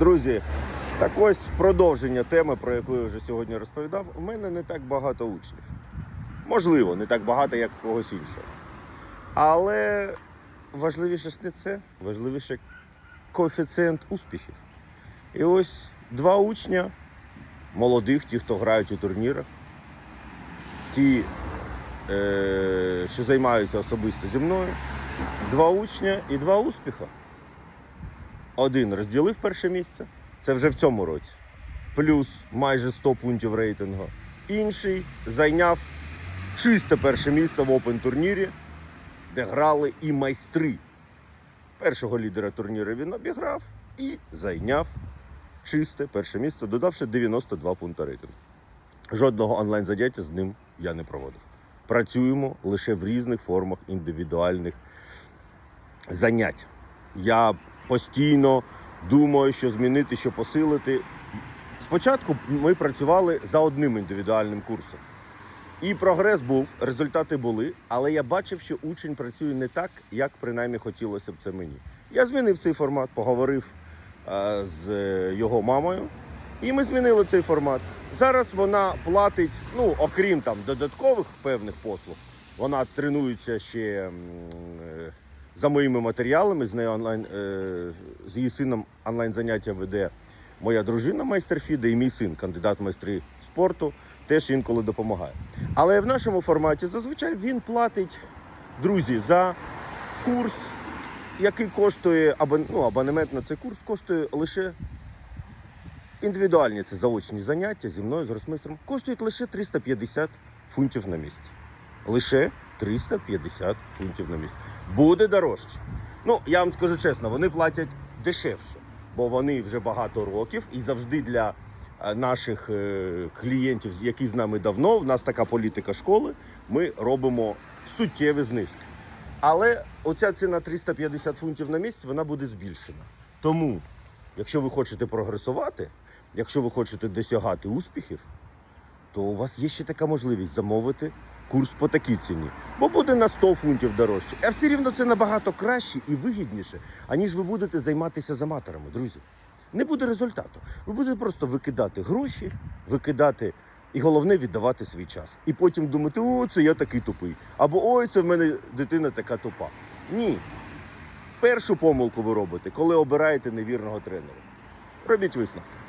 Друзі, так ось продовження теми, про яку я вже сьогодні розповідав. У мене не так багато учнів. Можливо, не так багато, як у когось іншого. Але важливіше ж не це, важливіше коефіцієнт успіхів. І ось два учня, молодих, ті, хто грають у турнірах, ті, е, що займаються особисто зі мною, два учня і два успіха. Один розділив перше місце, це вже в цьому році, плюс майже 100 пунктів рейтингу. Інший зайняв чисте перше місце в опен турнірі, де грали і майстри. Першого лідера турніру він обіграв і зайняв чисте перше місце, додавши 92 пункти рейтингу. Жодного онлайн заняття з ним я не проводив. Працюємо лише в різних формах індивідуальних занять. Я постійно думаю, що змінити, що посилити. Спочатку ми працювали за одним індивідуальним курсом. І прогрес був, результати були, але я бачив, що учень працює не так, як принаймні хотілося б це мені. Я змінив цей формат, поговорив е, з е, його мамою, і ми змінили цей формат. Зараз вона платить, ну, окрім там додаткових певних послуг, вона тренується ще е, за моїми матеріалами. З нею онлайн е, з її сином онлайн заняття веде моя дружина майстер Фіде і мій син, кандидат в майстри спорту, теж інколи допомагає. Але в нашому форматі зазвичай він платить друзі за курс, який коштує ну, абонемент на цей курс коштує лише індивідуальні це заочні заняття зі мною з гросмейстером коштують лише 350 фунтів на місяць. Лише 350 фунтів на місяць. Буде дорожче. Ну, я вам скажу чесно, вони платять дешевше, бо вони вже багато років і завжди для е, наших е, клієнтів, які з нами давно, в нас така політика школи, ми робимо суттєві знижки. Але оця ціна 350 фунтів на місяць, вона буде збільшена. Тому, якщо ви хочете прогресувати, якщо ви хочете досягати успіхів, то у вас є ще така можливість замовити курс по такій ціні, бо буде на 100 фунтів дорожче. А все рівно це набагато краще і вигідніше, аніж ви будете займатися з аматорами, друзі. Не буде результату. Ви будете просто викидати гроші, викидати і головне віддавати свій час. І потім думати, о, це я такий тупий. Або ой, це в мене дитина така тупа. Ні. Першу помилку ви робите, коли обираєте невірного тренера. Робіть висновки.